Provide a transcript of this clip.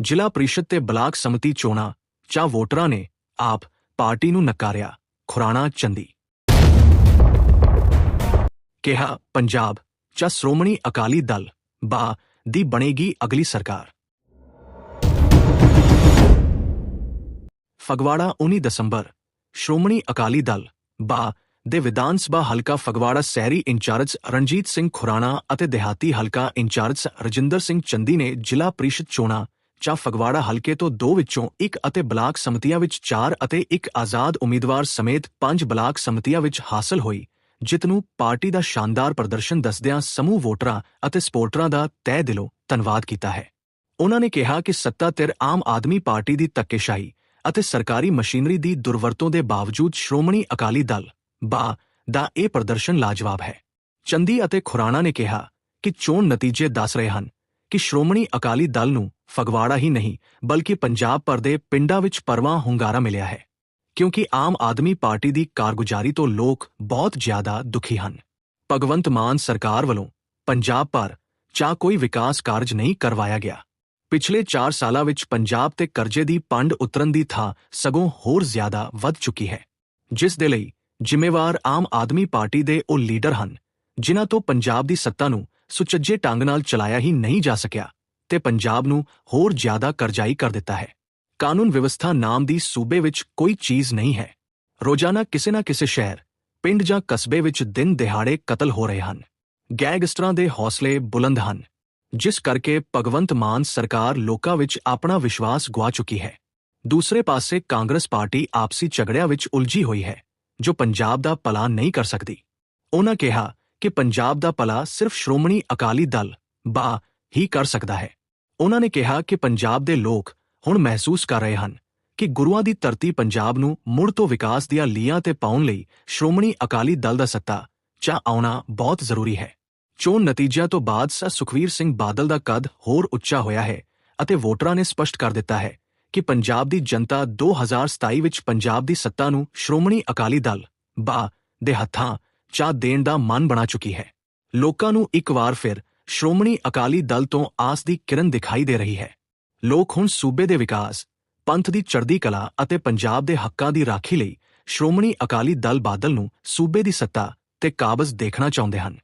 ਜ਼ਿਲ੍ਹਾ ਪ੍ਰੀਸ਼ਦ ਤੇ ਬਲਾਕ ਸਮਿਤੀ ਚੋਣਾਂ ਜਾਂ ਵੋਟਰਾਂ ਨੇ ਆਪ ਪਾਰਟੀ ਨੂੰ ਨਕਾਰਿਆ, ਖੁਰਾਣਾ ਚੰਦੀ। ਕਿਹਾ, ਪੰਜਾਬ ਜਾਂ ਸ਼੍ਰੋਮਣੀ ਅਕਾਲੀ ਦਲ, ਬਾ, ਦੀ ਬਣੇਗੀ ਅਗਲੀ ਸਰਕਾਰ। ਫਗਵਾੜਾ 19 ਦਸੰਬਰ, ਸ਼੍ਰੋਮਣੀ ਅਕਾਲੀ ਦਲ, ਬਾ, ਦੇ ਵਿਧਾਨ ਸਭਾ ਹਲਕਾ ਫਗਵਾੜਾ ਸ਼ਹਿਰੀ ਇੰਚਾਰਜ ਰਣਜੀਤ ਸਿੰਘ ਖੁਰਾਣਾ ਅਤੇ ਦਿਹਾਤੀ ਹਲਕਾ ਇੰਚਾਰਜ ਰਜਿੰਦਰ ਸਿੰਘ ਚੰਦੀ ਨੇ ਜ਼ਿਲ੍ਹਾ ਪ੍ਰੀਸ਼ਦ ਚੋਣਾਂ ਜਾਂ ਫਗਵਾੜਾ ਹਲਕੇ ਤੋਂ ਦੋ ਵਿੱਚੋਂ ਇੱਕ ਅਤੇ ਬਲਾਕ ਸਮਿਤੀਆਂ ਵਿੱਚ ਚਾਰ ਅਤੇ ਇੱਕ ਆਜ਼ਾਦ ਉਮੀਦਵਾਰ ਸਮੇਤ ਪੰਜ ਬਲਾਕ ਸਮਿਤੀਆਂ ਵਿੱਚ ਹਾਸਲ ਹੋਈ, ਜਿੱਤ ਨੂੰ ਪਾਰਟੀ ਦਾ ਸ਼ਾਨਦਾਰ ਪ੍ਰਦਰਸ਼ਨ ਦੱਸਦਿਆਂ ਸਮੂਹ ਵੋਟਰਾਂ ਅਤੇ ਸਪੋਰਟਰਾਂ ਦਾ ਤਹਿ ਦਿਲੋਂ ਧੰਨਵਾਦ ਕੀਤਾ ਹੈ। ਉਹਨਾਂ ਨੇ ਕਿਹਾ ਕਿ ਸੱਤਾ ਧਿਰ ਆਮ ਆਦਮੀ ਪਾਰਟੀ ਦੀ ਧੱਕੇਸ਼ਾਹੀ ਅਤੇ ਸਰਕਾਰੀ ਮਸ਼ੀਨਰੀ ਦੀ ਦੁਰਵਰਤੋਂ ਦੇ ਬਾਵਜੂਦ ਸ਼੍ਰੋਮਣੀ ਅਕਾਲੀ ਦਲ, ਬਾ, ਦਾ ਇਹ ਪ੍ਰਦਰਸ਼ਨ ਲਾਜਵਾਬ ਹੈ। ਚੰਦੀ ਅਤੇ ਖੁਰਾਣਾ ਨੇ ਕਿਹਾ ਕਿ ਚੋਣ ਨਤੀਜੇ ਦੱਸ ਰਹੇ ਹਨ। ਕਿ ਸ਼੍ਰੋਮਣੀ ਅਕਾਲੀ ਦਲ ਨੂੰ ਫਗਵਾੜਾ ਹੀ ਨਹੀਂ, ਬਲਕਿ ਪੰਜਾਬ ਭਰ ਦੇ ਪਿੰਡਾਂ ਵਿੱਚ ਪਰਵਾਂ ਹੁੰਗਾਰਾ ਮਿਲਿਆ ਹੈ, ਕਿਉਂਕਿ ਆਮ ਆਦਮੀ ਪਾਰਟੀ ਦੀ ਕਾਰਗੁਜ਼ਾਰੀ ਤੋਂ ਲੋਕ ਬਹੁਤ ਜ਼ਿਆਦਾ ਦੁਖੀ ਹਨ। ਭਗਵੰਤ ਮਾਨ ਸਰਕਾਰ ਵੱਲੋਂ ਪੰਜਾਬ ਭਰ ਚਾ ਕੋਈ ਵਿਕਾਸ ਕਾਰਜ ਨਹੀਂ ਕਰਵਾਇਆ ਗਿਆ। ਪਿਛਲੇ 4 ਸਾਲਾਂ ਵਿੱਚ ਪੰਜਾਬ ਤੇ ਕਰਜ਼ੇ ਦੀ ਪੰਡ ਉਤਰਨ ਦੀ ਥਾਂ ਸਗੋਂ ਹੋਰ ਜ਼ਿਆਦਾ ਵੱਧ ਚੁੱਕੀ ਹੈ, ਜਿਸ ਦੇ ਲਈ ਜ਼ਿੰਮੇਵਾਰ ਆਮ ਆਦਮੀ ਪਾਰਟੀ ਦੇ ਉਹ ਲੀਡਰ ਹਨ, ਜਿਨ੍ਹਾਂ ਤੋਂ ਪੰਜਾਬ ਦੀ ਸੱਤਾ ਨੂੰ ਸੁਚੱਜੇ ਢੰਗ ਨਾਲ ਚਲਾਇਆ ਹੀ ਨਹੀਂ ਜਾ ਸਕਿਆ ਤੇ ਪੰਜਾਬ ਨੂੰ ਹੋਰ ਜ਼ਿਆਦਾ ਕਰਜ਼ਾਈ ਕਰ ਦਿੱਤਾ ਹੈ। ਕਾਨੂੰਨ ਵਿਵਸਥਾ ਨਾਮ ਦੀ ਸੂਬੇ ਵਿੱਚ ਕੋਈ ਚੀਜ਼ ਨਹੀਂ ਹੈ। ਰੋਜ਼ਾਨਾ ਕਿਸੇ ਨਾ ਕਿਸੇ ਸ਼ਹਿਰ, ਪਿੰਡ ਜਾਂ ਕਸਬੇ ਵਿੱਚ ਦਿਨ ਦਿਹਾੜੇ ਕਤਲ ਹੋ ਰਹੇ ਹਨ। ਗੈਂਗਸਟਰਾਂ ਦੇ ਹੌਸਲੇ ਬੁਲੰਦ ਹਨ, ਜਿਸ ਕਰਕੇ ਭਗਵੰਤ ਮਾਨ ਸਰਕਾਰ ਲੋਕਾਂ ਵਿੱਚ ਆਪਣਾ ਵਿਸ਼ਵਾਸ ਗਵਾ ਚੁੱਕੀ ਹੈ। ਦੂਸਰੇ ਪਾਸੇ ਕਾਂਗਰਸ ਪਾਰਟੀ ਆਪਸੀ ਝਗੜਿਆਂ ਵਿੱਚ ਉਲਝੀ ਹੋਈ ਹੈ, ਜੋ ਪੰਜਾਬ ਦਾ ਭਲਾ ਨਹੀਂ ਕਰ ਸਕਦੀ। ਉਹਨਾਂ ਕਿਹਾ ਕਿ ਪੰਜਾਬ ਦਾ ਭਲਾ ਸਿਰਫ ਸ਼੍ਰੋਮਣੀ ਅਕਾਲੀ ਦਲ, ਬਾ, ਹੀ ਕਰ ਸਕਦਾ ਹੈ। ਉਹਨਾਂ ਨੇ ਕਿਹਾ ਕਿ ਪੰਜਾਬ ਦੇ ਲੋਕ ਹੁਣ ਮਹਿਸੂਸ ਕਰ ਰਹੇ ਹਨ ਕਿ ਗੁਰੂਆਂ ਦੀ ਧਰਤੀ ਪੰਜਾਬ ਨੂੰ ਮੁੜ ਤੋਂ ਵਿਕਾਸ ਦੀਆਂ ਲੀਹਾਂ ਤੇ ਪਾਉਣ ਲਈ ਸ਼੍ਰੋਮਣੀ ਅਕਾਲੀ ਦਲ ਦਾ ਸੱਤਾ ਚਾ ਆਉਣਾ ਬਹੁਤ ਜ਼ਰੂਰੀ ਹੈ। ਚੋਣ ਨਤੀਜਿਆਂ ਤੋਂ ਬਾਅਦ ਸਰ ਸੁਖਵੀਰ ਸਿੰਘ ਬਾਦਲ ਦਾ ਕੱਦ ਹੋਰ ਉੱਚਾ ਹੋਇਆ ਹੈ ਅਤੇ ਵੋਟਰਾਂ ਨੇ ਸਪਸ਼ਟ ਕਰ ਦਿੱਤਾ ਹੈ ਕਿ ਪੰਜਾਬ ਦੀ ਜਨਤਾ 2027 ਵਿੱਚ ਪੰਜਾਬ ਦੀ ਸੱਤਾ ਨੂੰ ਸ਼੍ਰੋਮਣੀ ਅਕਾਲੀ ਦਲ, ਬਾ, ਦੇ ਹੱਥਾਂ ਚਾਹ ਦੇਣ ਦਾ ਮਨ ਬਣਾ ਚੁੱਕੀ ਹੈ। ਲੋਕਾਂ ਨੂੰ ਇੱਕ ਵਾਰ ਫਿਰ ਸ਼੍ਰੋਮਣੀ ਅਕਾਲੀ ਦਲ ਤੋਂ ਆਸ ਦੀ ਕਿਰਨ ਦਿਖਾਈ ਦੇ ਰਹੀ ਹੈ। ਲੋਕ ਹੁਣ ਸੂਬੇ ਦੇ ਵਿਕਾਸ, ਪੰਥ ਦੀ ਚੜ੍ਹਦੀ ਕਲਾ ਅਤੇ ਪੰਜਾਬ ਦੇ ਹੱਕਾਂ ਦੀ ਰਾਖੀ ਲਈ ਸ਼੍ਰੋਮਣੀ ਅਕਾਲੀ ਦਲ ਬਾਦਲ ਨੂੰ ਸੂਬੇ ਦੀ ਸੱਤਾ ਤੇ ਕਾਬਜ਼ ਦੇਖਣਾ ਚਾਹੁੰਦੇ ਹਨ।